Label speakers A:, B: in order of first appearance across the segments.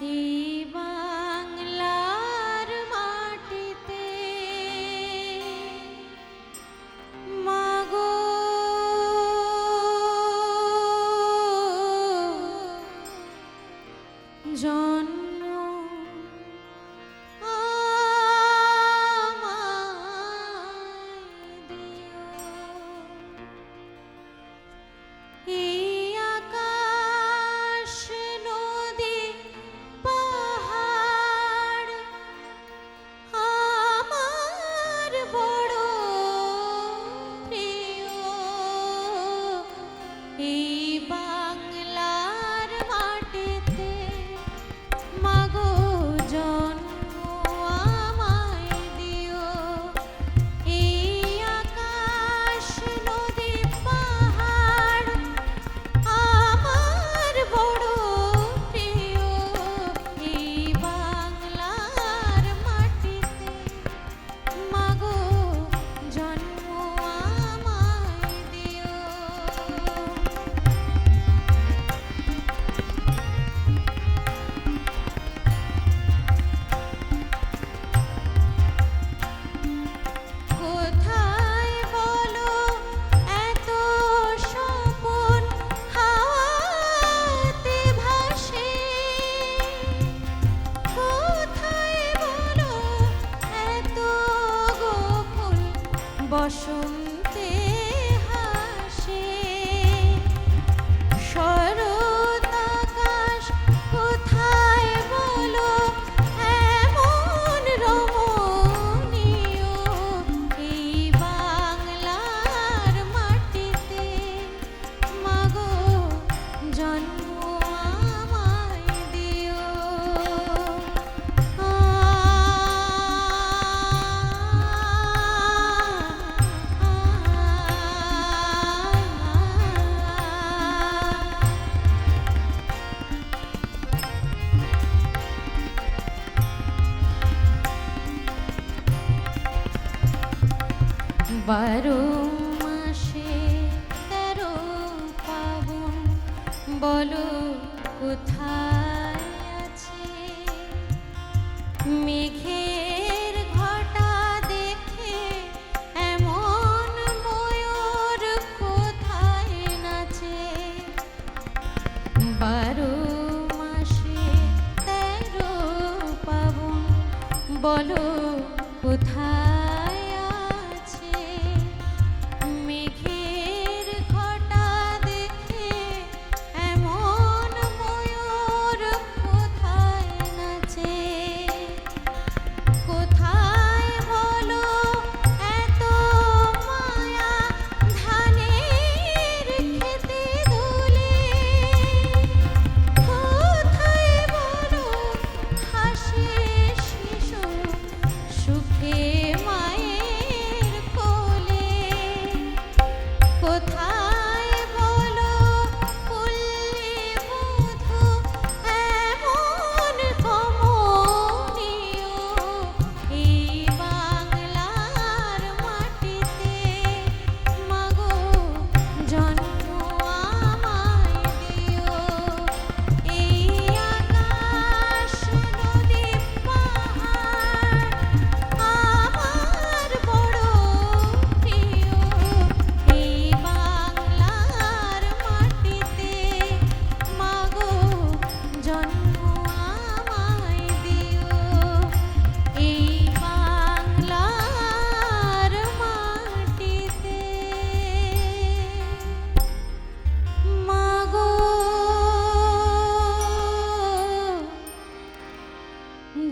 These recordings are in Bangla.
A: 你。show. বারো মাসে তেরো পাবন বলো কোথায় আছে? মেঘের ঘটা দেখে এমন ময়ূর কোথায় তেরো বলো কোথায়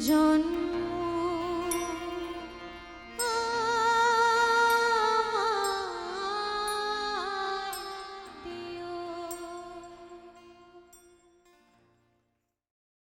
A: John.